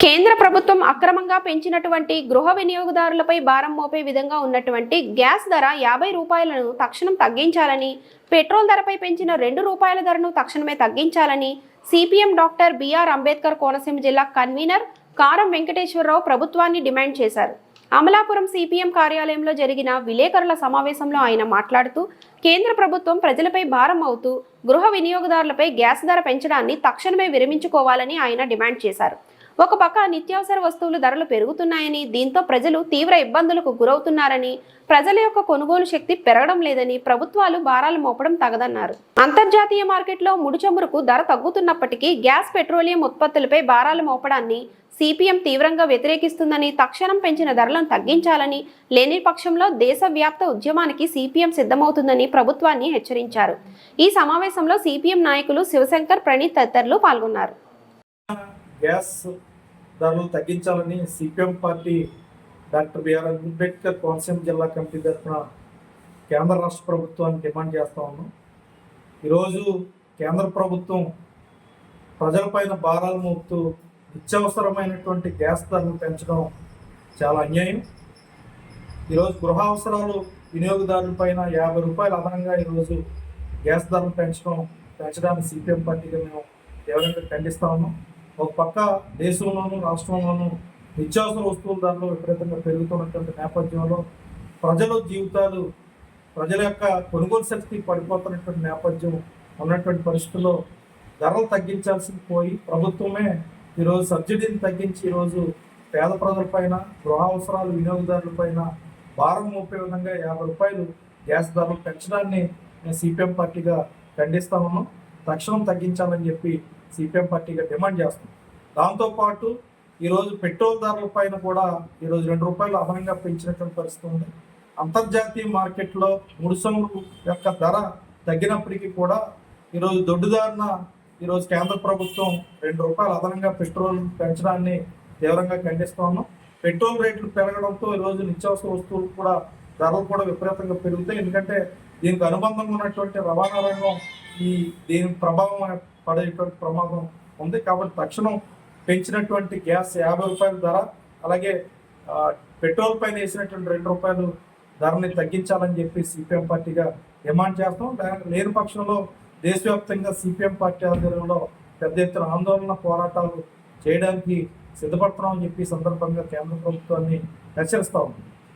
కేంద్ర ప్రభుత్వం అక్రమంగా పెంచినటువంటి గృహ వినియోగదారులపై భారం మోపే విధంగా ఉన్నటువంటి గ్యాస్ ధర యాభై రూపాయలను తక్షణం తగ్గించాలని పెట్రోల్ ధరపై పెంచిన రెండు రూపాయల ధరను తక్షణమే తగ్గించాలని CPM doctor BR Ambedkar Konaseema జిల్లా కన్వీనర్ కారం వెంకటేశ్వరరావు ప్రభుత్వాన్ని డిమాండ్ చేశారు. అమలాపురం సిపిఎం కార్యాలయంలో జరిగిన విలేకరుల సమావేశంలో ఆయన మాట్లాడుతూ కేంద్ర ప్రభుత్వం ప్రజలపై భారం అవుతూ గృహ వినియోగదారులపై గ్యాస్ ధర పెంచడాన్ని తక్షణమే విరమించుకోవాలని ఆయన డిమాండ్ చేశారు. ఒక పక్క నిత్యావసర వస్తువులు ధరలు పెరుగుతున్నాయని దీంతో ప్రజలు తీవ్ర ఇబ్బందులకు గురవుతున్నారని ప్రజల యొక్క కొనుగోలు శక్తి పెరగడం లేదని ప్రభుత్వాలు భారాలు మోపడం తగదన్నారు. అంతర్జాతీయ మార్కెట్లో ముడి చమురుకు ధర తగ్గుతున్నప్పటికీ గ్యాస్ పెట్రోలియం ఉత్పత్తులపై భారాలు మోపడాన్ని సిపిఎం తీవ్రంగా వ్యతిరేకిస్తుందని తక్షణం పెంచిన ధరలను తగ్గించాలని లేని పక్షంలో దేశవ్యాప్త ఉద్యమానికి సిపిఎం సిద్ధమవుతుందని ప్రభుత్వాన్ని హెచ్చరించారు. ఈ సమావేశంలో సిపిఎం నాయకులు శివశంకర్ ప్రణీత్ తదితరులు పాల్గొన్నారు. గ్యాస్ ధరలు తగ్గించాలని CPM party doctor BR Ambedkar Konaseema జిల్లా కమిటీ తరఫున కేంద్ర రాష్ట్ర ప్రభుత్వాన్ని డిమాండ్ చేస్తా ఉన్నాం. ఈరోజు కేంద్ర ప్రభుత్వం ప్రజలపైన భారాలు మోపుతూ నిత్యవసరమైనటువంటి గ్యాస్ ధరలు పెంచడం చాలా అన్యాయం. ఈరోజు గృహ అవసరాలు వినియోగదారులపైన యాభై రూపాయలు అదనంగా ఈరోజు గ్యాస్ ధరలు పెంచడం పెంచడానికి సిపిఎం పార్టీగా మేము తీవ్రంగా ఖండిస్తా ఉన్నాం. ఒక పక్క దేశంలోనూ రాష్ట్రంలోనూ నిత్యావసర వస్తువుల ధరలు విపరీతంగా పెరుగుతున్నటువంటి నేపథ్యంలో ప్రజల జీవితాలు ప్రజల యొక్క కొనుగోలు శక్తి పడిపోతున్నటువంటి నేపథ్యం ఉన్నటువంటి పరిస్థితుల్లో ధరలు తగ్గించాల్సింది పోయి ప్రభుత్వమే ఈరోజు సబ్సిడీని తగ్గించి ఈరోజు పేద ప్రజలపైన గృహ అవసరాలు వినియోగదారులపైన భారం మోపే విధంగా యాభై రూపాయలు గ్యాస్ ధరలు పెంచడాన్ని మేము సిపిఎం పార్టీగా ఖండిస్తా ఉన్నాం. తక్షణం తగ్గించాలని చెప్పి సిపిఎం పార్టీగా డిమాండ్ చేస్తుంది. దాంతోపాటు ఈరోజు పెట్రోల్ ధరల పైన కూడా ఈరోజు రెండు రూపాయలు అదనంగా పెంచినటువంటి పరిస్థితి ఉంది. అంతర్జాతీయ మార్కెట్లో ముడిసములు యొక్క ధర తగ్గినప్పటికీ కూడా ఈరోజు దొడ్డుదారిన ఈరోజు కేంద్ర ప్రభుత్వం రెండు రూపాయలు అదనంగా పెట్రోల్ పెంచడాన్ని తీవ్రంగా ఖండిస్తూ ఉన్నాం. పెట్రోల్ రేట్లు పెరగడంతో ఈరోజు నిత్యావసర వస్తువులు కూడా ధరలు కూడా విపరీతంగా పెరుగుతాయి. ఎందుకంటే దీనికి అనుబంధంగా ఉన్నటువంటి రవాణా రంగం ఈ దీని ప్రభావం పడేటువంటి ప్రమాదం ఉంది కాబట్టి తక్షణం పెంచినటువంటి గ్యాస్ యాభై రూపాయల ధర అలాగే పెట్రోల్ పైన వేసినటువంటి రెండు రూపాయలు ధరని తగ్గించాలని చెప్పి సిపిఎం పార్టీగా డిమాండ్ చేస్తాం. లేని పక్షంలో దేశవ్యాప్తంగా సిపిఎం పార్టీ ఆధ్వర్యంలో పెద్ద ఎత్తున ఆందోళన పోరాటాలు చేయడానికి సిద్ధపడుతున్నామని చెప్పి సందర్భంగా కేంద్ర ప్రభుత్వాన్ని హెచ్చరిస్తా. ఉంది